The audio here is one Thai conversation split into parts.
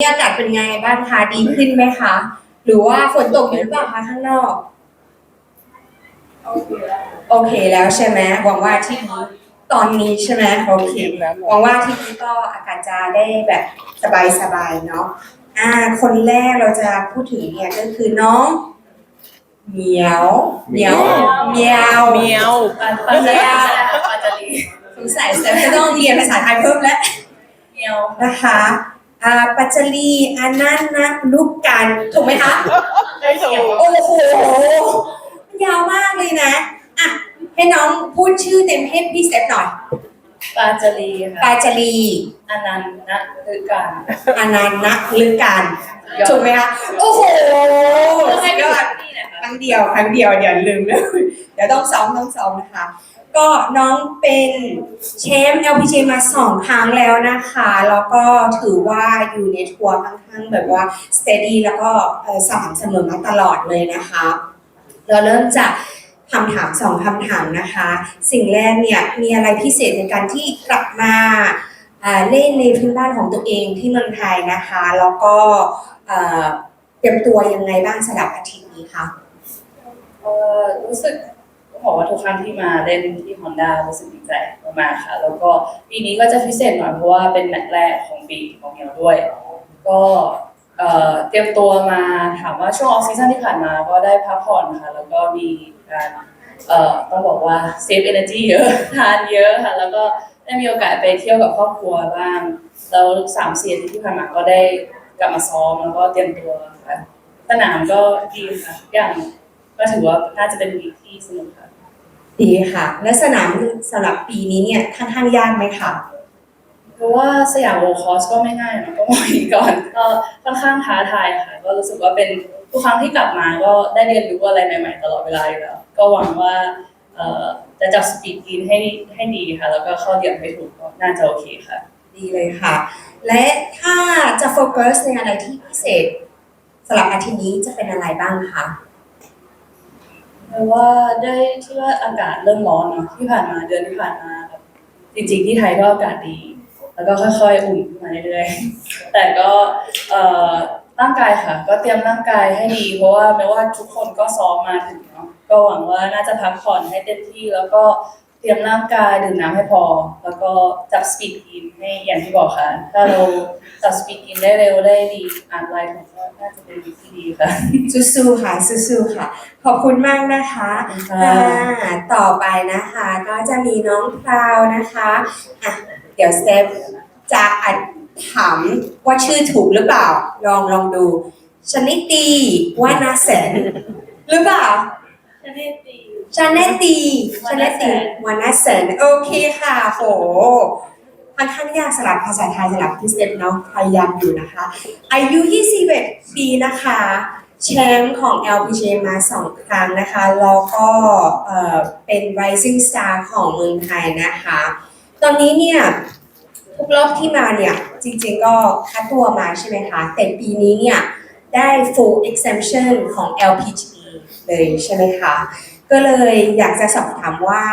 อากาศเป็นไงบ้างคะดีขึ้นไหมคะ หรือว่าฝนตกอยู่หรือเปล่าคะข้างนอก โอเคแล้วใช่ไหมหวังว่าที่นี้ตอนนี้ใช่ไหมโอเคหวังว่าที่นี้ก็อากาศจะได้แบบสบายๆเนาะอ่า คนแรกเราจะพูดถึงเนี่ยก็คือน้องเหมียวเหมียวเหมียวเมียวปาปาจารีปาจารีสงสัยจะต้องเรียนภาษาไทยเพิ่มแล้วเมียวนะคะ อ่าปัจจรีอานันนะลูกกันถูกไหมคะไม่ถูกโอ้โหยาวมากเลยนะอะให้น้องพูดชื่อเต็มให้พี่เซฟหน่อยปาจารีปาค่ะจรีอนันต์นะคือการอานันนะลือกันถูกไหมคะโอ้โหสุดยอดนี่นะคะครั้งเดียวครั้งเดียวเดี๋ยวลืมเลยเดี๋ยวต้องซ้อมต้องซ้อมนะคะ ก็น้องเป็นแชมป์ LPG มาสองครั้งแล้วนะคะ แล้วก็ถือว่าอยู่ในทัวร์ค่อนข้างแบบว่า steady แล้วก็สม่ำเสมอมาตลอดเลยนะคะ เราเริ่มจากคำถามสองคำถามนะคะ สิ่งแรกเนี่ยมีอะไรพิเศษในการที่กลับมาเล่นในพื้นบ้านของตัวเองที่เมืองไทยนะคะ แล้วก็เตรียมตัวยังไงบ้างสำหรับอาทิตย์นี้คะรู้สึก ต้องบอกว่าทุกครั้งที่มาเล่นที่ฮอนด้ารู้สึกดีใจมากๆค่ะ แล้วก็ปีนี้ก็จะพิเศษหน่อยเพราะว่าเป็นแมตช์แรกของปีของเมียวด้วย ก็เตรียมตัวมาถามว่าช่วงออฟซีซั่นที่ผ่านมาก็ได้พักผ่อนค่ะแล้วก็มีการต้องบอกว่าเซฟเอเนอร์จีเยอะทานเยอะค่ะแล้วก็ได้มีโอกาสไปเที่ยวกับครอบครัวบ้างแล้วสามสี่ที่ผ่านมาก็ได้กลับมาซ้อมแล้วก็เตรียมตัวค่ะสนามก็ดีค่ะอย่างก็ถือว่าน่าจะเป็นวีคที่สนุกค่ะ ดีค่ะ และสนามสำหรับปีนี้เนี่ยค่อนข้างยากไหมคะเพราะว่าสยามโวลคอสก็ไม่ง่ายนะก็มองอีกก่อนก็ค่อนข้างท้าทายค่ะ ก็รู้สึกว่าเป็นทุกครั้งที่กลับมาก็ได้เรียนรู้อะไรใหม่ๆตลอดเวลาอยู่แล้ว ก็หวังว่าเอ่อจะจับสปีดกินให้ให้ดีค่ะ แล้วก็เข้าเหลี่ยมให้ถูกก็น่าจะโอเคค่ะ ดีเลยค่ะ และถ้าจะโฟกัสในอะไรที่พิเศษสำหรับอาทิตย์นี้จะเป็นอะไรบ้างคะ เพราะว่าได้ที่ว่าอากาศเริ่มร้อนเนาะที่ผ่านมาเดือนที่ผ่านมาแบบจริงๆที่ไทยก็อากาศดี แล้วก็ค่อยๆอุ่นขึ้นมาเรื่อยๆแต่ก็เอ่อร่างกายค่ะ ก็เตรียมร่างกายให้ดี เพราะว่าแม้ว่าทุกคนก็ซ้อมมาถึงเนาะก็หวังว่าน่าจะพักผ่อนให้เต็มที่แล้วก็ เตรียมร่างกายดื่มน้ำให้พอ แล้วก็จับสปีดกินให้อย่างที่บอกค่ะ ถ้าเราจับสปีดกินได้เร็วได้ดีอ่านไลน์ของก็น่าจะเป็นวิธีดีค่ะ สู้ๆค่ะสู้ๆค่ะ ขอบคุณมากนะคะขอบคุณค่ะอ่าต่อไปนะคะ ก็จะมีน้องพราวนะคะอะเดี๋ยวสเตฟจะอัดถามว่าชื่อถูกหรือเปล่า ลองลองดูชนิตีวานาแสนหรือเปล่าชาเนตี ชาแนตตีชาแนตตีวานาแสนโอเคค่ะโหค่อนข้างยากสลับภาษาไทยสลับพิเศษเนาะพยายามอยู่นะคะ อายุ 21 ปีนะคะแชมป์ของ LPGA มาสองครั้งนะคะแล้วก็เอ่อเป็น Rising Star ของเมืองไทยนะคะ ตอนนี้เนี่ยทุกรอบที่มาเนี่ยจริงๆก็คัดตัวมาใช่ไหมคะ แต่ปีนี้เนี่ยได้ full exemption ของ LPGA เลยใช่ไหมคะ ก็เลยอยากจะสอบถามว่า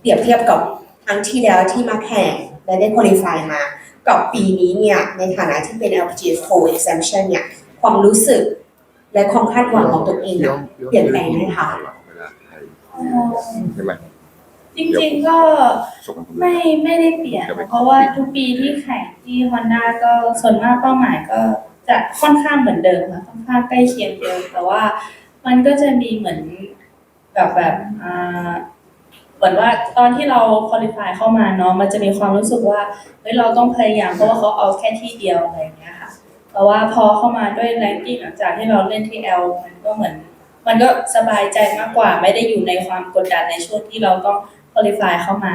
เปรียบเทียบกับครั้งที่แล้วที่มาแข่งและได้ qualify มา กับปีนี้เนี่ยในฐานะที่เป็น LPGA full exemption เนี่ยความรู้สึกและความคาดหวังของตัวเองอะเปลี่ยนแปลงไหมคะใช่ไหมจริงๆก็ส่งกันไม่ไม่ได้เปลี่ยน เพราะว่าทุกปีที่แข่งที่ฮอนด้าก็ส่วนมากเป้าหมายก็จะค่อนข้างเหมือนเดิมค่ะค่อนข้างใกล้เคียงเดิมแต่ว่ามันก็จะมีเหมือน กับแบบเหมือนว่าตอนที่เราคุริฟายเข้ามาเนาะมันจะมีความรู้สึกว่าเฮ้ยเราต้องพยายามเพราะว่าเขาเอาแค่ที่เดียวอะไรอย่างเงี้ยค่ะแต่ว่าพอเข้ามาด้วยแรงกิ้งหลังจากที่เราเล่นที่ L มันก็เหมือน มันก็สบายใจมากกว่า ไม่ได้อยู่ในความกดดันในช่วงที่เราต้องคุริฟายเข้ามา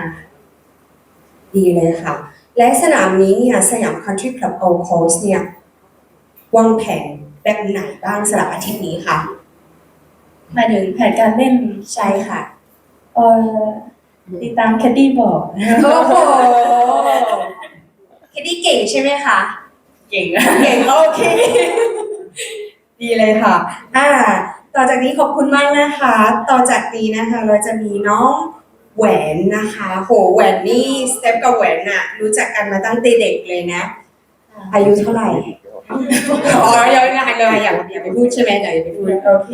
ดีเลยค่ะ และสนามนี้เนี่ยสยาม Country Club Old Course เนี่ยวางแผนแบบไหนบ้างสำหรับอาทิตย์นี้ค่ะ หมายถึงแผนการเล่นใช่ค่ะเออติดตามแคดดี้บอกโอ้โหแคดดี้เก่งใช่ไหมคะเก่งอะเก่งโอเค ดีเลยค่ะ อ่า ต่อจากนี้ขอบคุณมากนะคะ ต่อจากนี้นะคะ เราจะมีน้องแหวนนะคะ โหแหวนนี่สเต็ปกับแหวนน่ะรู้จักกันมาตั้งแต่เด็กเลยนะ อายุเท่าไหร่ อ๋อยังไงเลยอย่าอย่าไปพูดใช่ไหมอย่าไปพูดโอเค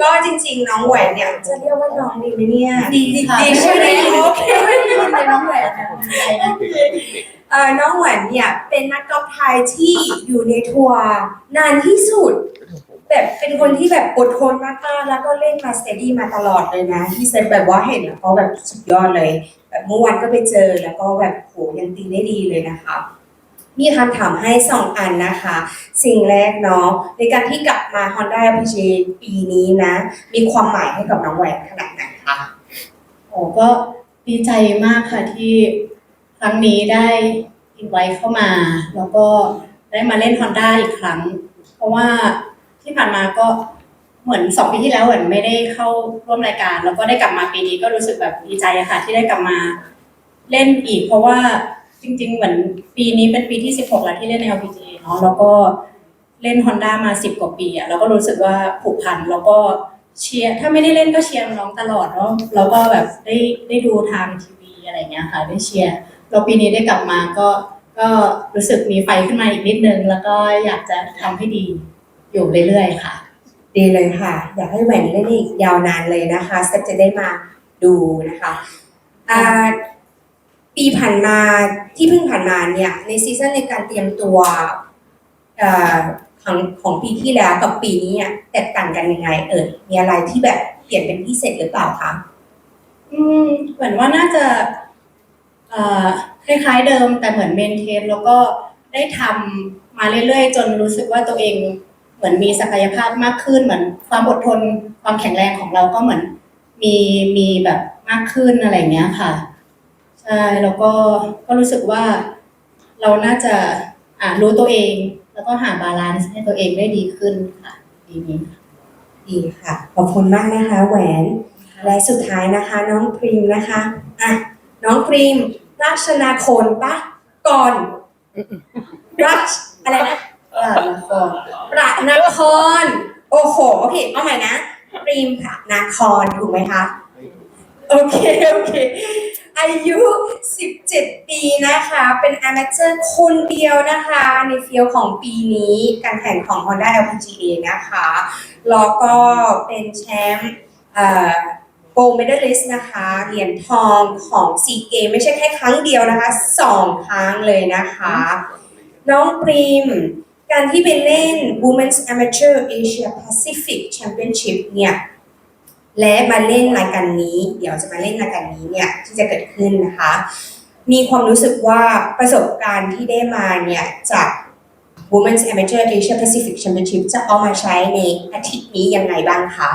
ก็จริง ๆ น้องแหวนเนี่ยจะเรียกว่าน้องดีไหมเนี่ยดีค่ะดีใช่ไหมโอเคเป็นน้องแหวนค่ะใจนะเอ่อน้องแหวนเนี่ยเป็นนักกอล์ฟไทยที่อยู่ในทัวร์นานที่สุด แบบเป็นคนที่แบบอดทนมากๆแล้วก็เล่นมาสเตดี้มาตลอดเลยนะ ที่เซฟแบบว่าเห็นแล้วก็แบบสุดยอดเลย แบบเมื่อวานก็ไปเจอแล้วก็แบบโหยังตีได้ดีเลยนะคะ มีคำถามให้สองอันนะคะ สิ่งแรกเนาะในการที่กลับมา Honda LPGA ปีนี้นะ มีความหมายให้กับน้องแหวนขนาดไหนคะโอ้ก็ดีใจมากค่ะที่ครั้งนี้ได้อินไว้เข้ามา แล้วก็ได้มาเล่น Honda อีกครั้ง เพราะว่าที่ผ่านมาก็เหมือนสองปีที่แล้วเหมือนไม่ได้เข้าร่วมรายการ แล้วก็ได้กลับมาปีนี้ก็รู้สึกแบบดีใจอะค่ะที่ได้กลับมาเล่นอีก เพราะว่า จริง ๆ เหมือนปีนี้เป็นปีที่ 16 แล้วที่เล่น LPGA เนาะแล้วก็เล่น Honda มา 10 กว่าปีอะแล้วก็รู้สึกว่าผูกพันแล้วก็เชียร์ถ้าไม่ได้เล่นก็เชียร์น้องตลอดเนาะแล้วก็แบบได้ได้ดูทางทีวีอะไรเงี้ยค่ะได้เชียร์แล้วปีนี้ได้กลับมาก็ก็รู้สึกมีไฟขึ้นมาอีกนิดนึง แล้วก็อยากจะทำให้ดีอยู่เรื่อยๆค่ะ ดีเลยค่ะ อยากให้แหวนเล่นอีกยาวนานเลยนะคะสเต็ปจะได้มาดูนะคะอ่า ปีผ่านมาที่เพิ่งผ่านมาเนี่ยในซีซั่นในการเตรียมตัวของของปีที่แล้วกับปีนี้เนี่ยแตกต่างกันยังไง เอ่ยมีอะไรที่แบบเปลี่ยนเป็นพิเศษหรือเปล่าคะอืมเหมือนว่าน่าจะเอ่อคล้ายๆเดิม แต่เหมือนเมนเทนแล้วก็ได้ทำมาเรื่อยๆ จนรู้สึกว่าตัวเองเหมือนมีศักยภาพมากขึ้น เหมือนความอดทนความแข็งแรงของเราก็เหมือนมีมีแบบมากขึ้นอะไรเงี้ยค่ะ ใช่แล้วก็ก็รู้สึกว่าเราน่าจะอ่ารู้ตัวเอง แล้วก็หาบาลานซ์ให้ตัวเองได้ดีขึ้นค่ะปีนี้ดีค่ะ ขอบคุณมากนะคะ แหวน และสุดท้ายนะคะ น้องพรีมนะคะอะน้องพรีมราชนาโคนปะก่อนราชอะไรนะอ่าละครประนคร โอ้โหโอเคเอาใหม่นะพรีมประนครถูกไหมคะ โอเค โอเค อายุ 17 ปีนะคะ เป็นอ a เ u อร์คนเดียวนะคะ ในเฟีลของปีนี้การแข่งของ Honda LPGA นะคะ แล้วก็เป็นแชมป์เอ่อ gold medalist นะคะ เหรียญทองของซีเกมไม่ใช่แค่ครั้งเดียวนะคะสองครั้งเลยนะคะ น้องปรีมการที่ไปเล่น Women's Amateur Asia Pacific Championship เนี่ย และมาเล่นรายการนี้ เดี๋ยวจะมาเล่นรายการนี้เนี่ยที่จะเกิดขึ้นนะคะ มีความรู้สึกว่าประสบการณ์ที่ได้มาเนี่ยจาก Women's Amateur Asia Pacific Championship จะเอามาใช้ในอาทิตย์นี้ยังไงบ้างคะ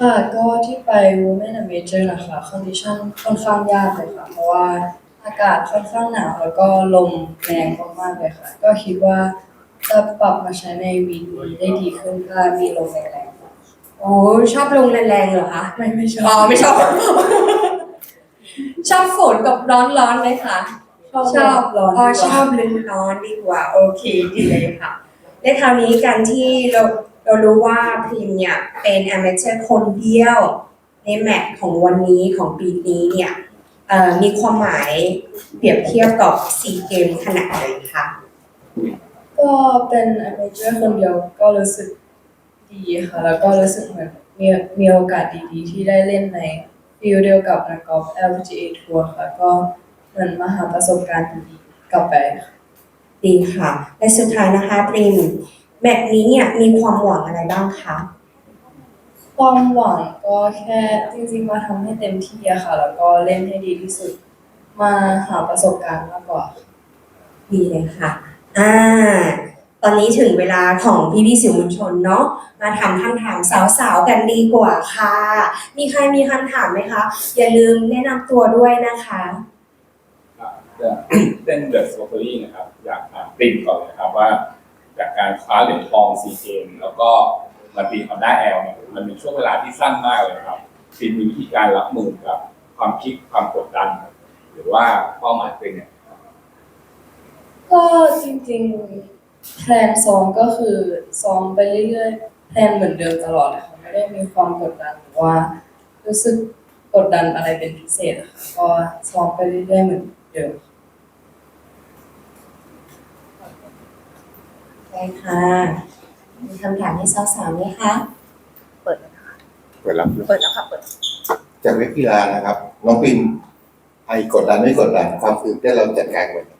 ค่ะก็ที่ไป Women and Major นะคะคอนดิชันค่อนข้างยากเลยค่ะ เพราะว่าอากาศค่อนข้างหนาวแล้วก็ลมแรงมากๆเลยค่ะ ก็คิดว่าจะปรับมาใช้ในวีนี้ได้ดีขึ้นถ้ามีลมแรง โอ้ชอบลงแรงๆเหรอคะไม่ไม่ชอ๋ออบไม่ชอบ ชอบฝนกับร้อนร้อนๆไหมคะชอบร้อนอ๋อชอบฤดูร้อนดีกว่า โอเคดีเลยค่ะ และคราวนี้การที่เราเรารู้ว่าพิมเนี่ยเป็น a อ a เ u อร์คนเดียว ในแมตช์ของวันนี้ของปีนี้เนี่ยเอ่อมีความหมายเปรียบเทียบกับซีเกมขนาดไหนคะก็เป็นอเมเจอร์คนเดียวก็รู้สึก ดีค่ะ แล้วก็รู้สึกเหมือนมีมีโอกาสดีๆ ที่ได้เล่นในฟิลเดียวกับนักกอล์ฟ LPGA ทัวร์ค่ะ ก็เหมือนมาหาประสบการณ์ดีๆกลับไปค่ะดีค่ะ และสุดท้ายนะคะปริมแมตช์นี้เนี่ยมีความหวังอะไรบ้างคะความหวังก็แค่จริงๆมาทำให้เต็มที่อะค่ะ แล้วก็เล่นให้ดีที่สุด มาหาประสบการณ์มากกว่า ดีเลยค่ะ อ่า ตอนนี้ถึงเวลาของพี่พี่ๆสื่อมวลชนเนาะมาถามคำถามสาวๆกันดีกว่าค่ะ มีใครมีคำถามไหมคะ อย่าลืมแนะนำตัวด้วยนะคะครับจะเป็นเดอะสโตอรี่นะครับ อยากถามปริมก่อนนะครับว่า จากการคว้าเหรียญทองซีเกมแล้วก็มาตีคอนด้าแอลเนี่ยมันเป็นช่วงเวลาที่สั้นมากเลยครับปริมมีวิธีการรับมือกับความคิดความกดดัน หรือว่าเป้าหมายเป็นเนี่ยก็จริงๆ แพลนซ้อมก็คือซ้อมไปเรื่อยๆแพลนเหมือนเดิมตลอดเลยค่ะไม่ได้มีความกดดันหรือว่า รู้สึกกดดันอะไรเป็นพิเศษอะค่ะก็ซ้อมไปเรื่อยๆเหมือนเดิมดได้ค่ะ มีคำถามให้สาวๆไหมคะ เปิดรับเปิดแล้วค่ะ เปิด จากนักกีฬานะครับ น้องปิมไอกดดันไม่กดดันความตื่นเต้นเราจัดการมันยังไง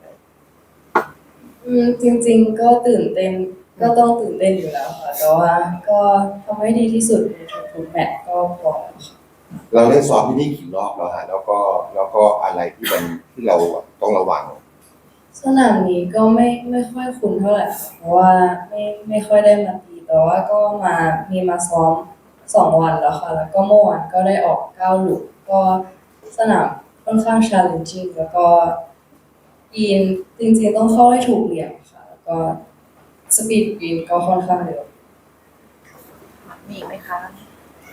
อืมจริงๆก็ตื่นเต้นก็ต้องตื่นเต้นอยู่แล้วค่ะแต่ว่าก็ทำให้ดีที่สุดในทุกๆแมตช์ก็พอแล้วค่ะเราเล่นซ้อมที่นี่กี่รอบแล้วฮะแล้วก็แล้วก็อะไรที่มันที่เราต้องระวัง สนามนี้ก็ไม่ไม่ค่อยคุ้นเท่าไหร่ค่ะเพราะว่าไม่ไม่ค่อยได้มาตีแต่ว่าก็มามีมาซ้อมสองวันแล้วค่ะ แล้วก็เมื่อวานก็ได้ออกเก้าหลุมก็สนามค่อนข้าง challenging แล้วก็ ยีนจริงๆต้องเข้าให้ถูกเหลี่ยมค่ะ แล้วก็สปีดยีนก็ค่อนข้างเร็วมีอีกไหมคะ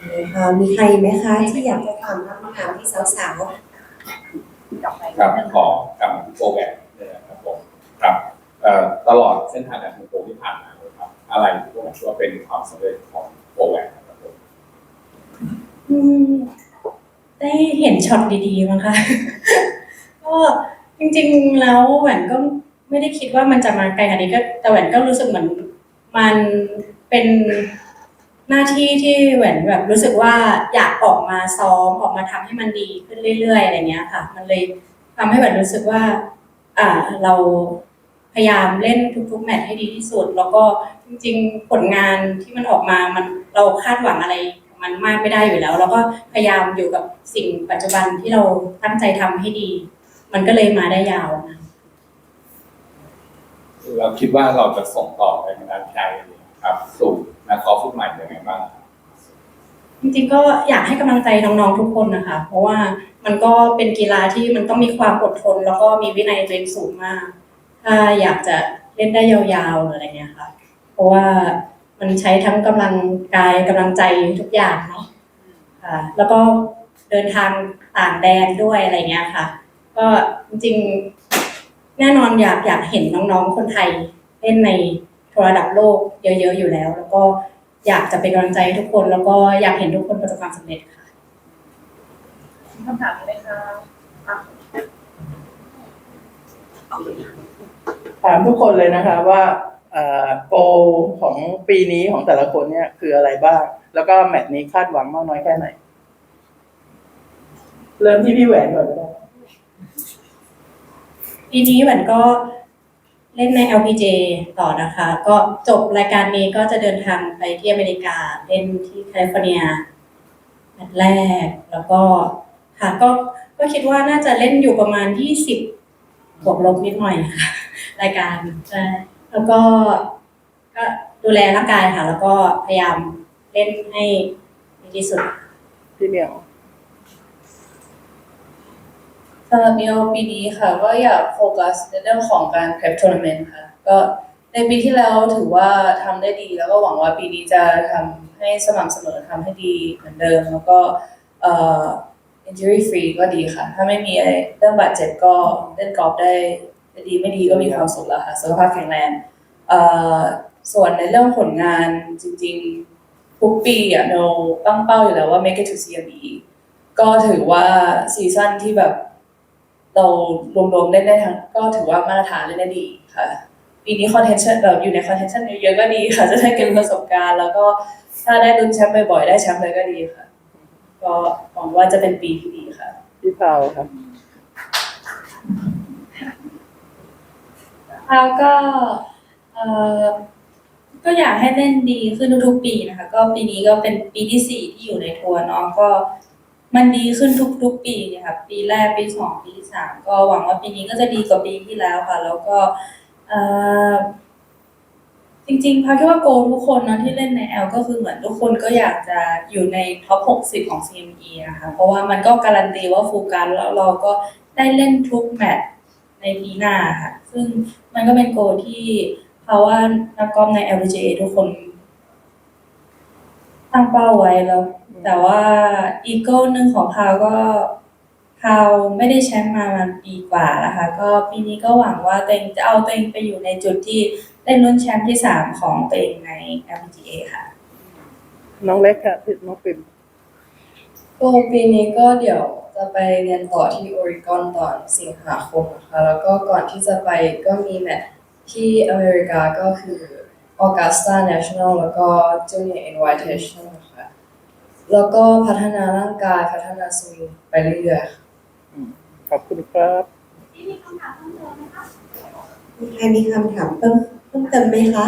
มีค่ะมีใครไหมคะที่อยากจะถามคำถามที่สาวดอกไม้ครับขอกลับมาที่โปรแกรมเนี่ยนะครับผมครับเอ่อตลอดเส้นทางการทำโปรที่ผ่านมาเลยครับ อะไรที่พวกผมคิดว่าเป็นความสำเร็จของโปรแกรมครับผมอืมได้เห็นช็อตดีๆมั้งคะก็ จริงๆแล้วแหวนก็ไม่ได้คิดว่ามันจะมาไกลขนาดนี้ก็แต่แหวนก็รู้สึกเหมือนมันเป็นหน้าที่ที่แหวนแบบรู้สึกว่าอยากออกมาซ้อมออกมาทำให้มันดีขึ้นเรื่อยๆอะไรเงี้ยค่ะ มันเลยทำให้แหวนรู้สึกว่า อ่าเราพยายามเล่นทุกๆแมตช์ให้ดีที่สุด แล้วก็จริง ๆ ผลงานที่มันออกมามันเราคาดหวังอะไรมันมากไม่ได้อยู่แล้ว แล้วก็พยายามอยู่กับสิ่งปัจจุบันที่เราตั้งใจทำให้ดี มันก็เลยมาได้ยาวนะเราคิดว่าเราจะส่งต่อแรงบันดาลใจครับ สู่นักกอล์ฟรุ่นใหม่ยังไงบ้างครับจริงๆก็อยากให้กำลังใจน้องๆทุกคนนะคะ เพราะว่ามันก็เป็นกีฬาที่มันต้องมีความอดทน แล้วก็มีวินัยตัวเองสูงมากถ้าอยากจะเล่นได้ยาวๆหรืออะไรเงี้ยค่ะ เพราะว่ามันใช้ทั้งกำลังกายกำลังใจทุกอย่างเนาะค่ะแล้วก็เดินทางต่างแดนด้วยอะไรเงี้ยค่ะ ก็จริงๆ แน่นอนอยากอยากเห็นน้องๆ คนไทยเล่นในระดับโลกเยอะๆ อยู่แล้ว แล้วก็อยากจะเป็นกำลังใจให้ทุกคน แล้วก็อยากเห็นทุกคนประสบความสำเร็จค่ะมีคำถามไหมคะอะถามทุกคนเลยนะคะว่าเอ่อโกของปีนี้ของแต่ละคนเนี่ยคืออะไรบ้าง แล้วก็แมตช์นี้คาดหวังมากน้อยแค่ไหน เริ่มที่พี่แหวนก่อนก็ได้ ปีนี้หวนก็เล่นใน LPG ต่อนะคะ ก็จบรายการนี้ก็จะเดินทางไปที่อเมริกาเล่นที่แคลิฟอร์เนียแมตช์แรก แล้วก็ค่ะก็ก็คิดว่าน่าจะเล่นอยู่ประมาณ 20บวกลบนิดหน่อยค่ะรายการใช่แล้วก็ก็ดูแลร่างกายค่ะ แล้วก็พยายามเล่นให้ดีที่สุดพี่เหมียว สำหรับนิโอปีนี้ค่ะ ก็อยากโฟกัสในเรื่องของการ prep tournament ค่ะ ก็ในปีที่แล้วถือว่าทำได้ดี แล้วก็หวังว่าปีนี้จะทำให้สม่ำเสมอทำให้ดีเหมือนเดิม แล้วก็เอ่อ injury free ก็ดีค่ะ ถ้าไม่มีอะไรเรื่องบาดเจ็บก็เล่นกอล์ฟได้ได้ดีไม่ดีก็มีความสุขแล้วค่ะสุขภาพแข็งแรงเอ่อส่วนในเรื่องผลงานจริงๆ ทุกปีอะเราตั้งเป้าอยู่แล้วว่า make it to CME ก็ถือว่าซีซั่นที่แบบ เรารวมๆเล่นได้ทั้งก็ถือว่ามาตรฐานเล่นได้ดีค่ะปีนี้คอนเทนชั่นเราอยู่ในคอนเทนชั่นเยอะๆก็ดีค่ะจะได้เก็บประสบการณ์ แล้วก็ถ้าได้ลุ้นแชมป์บ่อยๆได้แชมป์เลยก็ดีค่ะ ก็หวังว่าจะเป็นปีที่ดีค่ะพี่พาวครับแล้วก็เอ่อก็อยากให้เล่นดีขึ้นทุกๆปีนะคะ ก็ปีนี้ก็เป็นปีที่สี่ที่อยู่ในทัวร์เนาะก็ มันดีขึ้นทุกๆปีเนี่ยค่ะปีแรกปีสองปีสามก็หวังว่าปีนี้ก็จะดีกว่าปีที่แล้วค่ะ แล้วก็อ่อจริงๆพาคิดว่าโกทุกคนเนาะที่เล่นใน L ก็คือเหมือนทุกคนก็อยากจะอยู่ในท็อป 60 ของ CME นะคะเพราะว่ามันก็การันตีว่าฟูการแล้วเราก็ได้เล่นทุกแมตช์ในปีหน้าค่ะ ซึ่งมันก็เป็นโกที่เพราะว่านักกอล์ฟใน LPGA ทุกคน ตั้งเป้าไว้แล้ว แต่ว่าอีโก้หนึ่งของพาวก็พาวไม่ได้แชมป์มามันปีกว่าแล้วค่ะก็ปีนี้ก็หวังว่าตัวเองจะเอาตัวเองไปอยู่ในจุดที่ได้ลุ้นแชมป์ที่สามของตัวเองใน LPGA ค่ะ น้องเล็กค่ะพี่น้องปิ่มก็ปีนี้ก็เดี๋ยวจะไปเรียนต่อที่ออริกอนตอนสิงหาคมนะคะแล้วก็ก่อนที่จะไปก็มีแมตช์ที่อเมริกาก็คือ Augusta National แล้วก็ Junior Invitation นะคะแล้วก็พัฒนาร่างกายพัฒนาสวิงไปเรื่อยๆค่ะ ขอบคุณครับ มีใครมีคำถามเพิ่มเพิ่มเติมไหมคะ